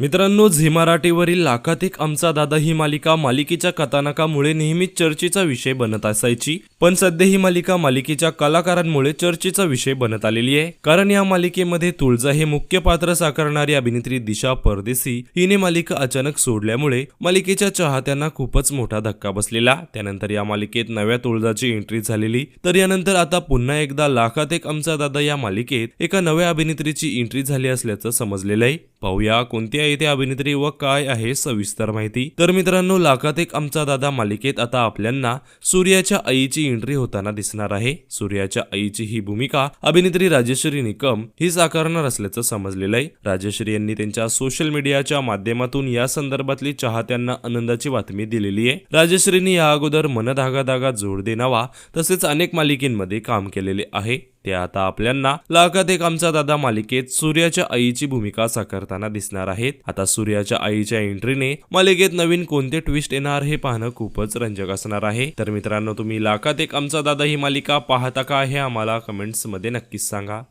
मित्रांनो झी मराठीवरील लाखात एक आमचा दादा ही मालिका मालिकेच्या कथानकामुळे नेहमीच चर्चेचा विषय बनत असायची. पण सध्या ही मालिका मालिकेच्या कलाकारांमुळे चर्चेचा विषय बनत आलेली आहे. कारण या मालिकेमध्ये तुळजा हे मुख्य पात्र साकारणारी अभिनेत्री दिशा परदेसी. हिने मालिका अचानक सोडल्यामुळे मालिकेच्या चाहत्यांना खूपच मोठा धक्का बसलेला. त्यानंतर या मालिकेत नव्या तुळजाची एंट्री झालेली. तर यानंतर आता पुन्हा एकदा लाखात एक आमचा दादा या मालिकेत एका नव्या अभिनेत्रीची एंट्री झाली असल्याचं समजलेलं आहे. पाहूया कोणती येते अभिनेत्री व काय आहे सविस्तर माहिती? तर मित्रांनो लाखात एक आमचा दादा मालिकेत आता आपल्यांना सूर्याच्या आईची एंट्री होताना दिसणार आहे. सूर्याच्या आईची ही भूमिका अभिनेत्री राजेश्वरी निकम ही साकारणार असल्याचं समजलेलं आहे. राजेश्वरी यांनी त्यांच्या सोशल मीडियाच्या माध्यमातून या संदर्भातली चाहत्यांना आनंदाची बातमी दिलेली आहे. राजेश्रींनी या अगोदर मन धागा धागा जोड देणावा तसेच अनेक मालिकेंमध्ये काम केलेले आहे. ते आता आपल्यांना लाखात एक आमचा दादा मालिकेत सूर्याच्या आईची भूमिका साकारताना दिसणार आहेत. आता सूर्याच्या आईच्या एंट्रीने मालिकेत नवीन कोणते ट्विस्ट येणार हे पाहणं खूपच रंजक असणार आहे. तर मित्रांनो तुम्ही लाखात एक आमचा दादा ही मालिका पाहता का हे आम्हाला कमेंट्समध्ये नक्कीच सांगा.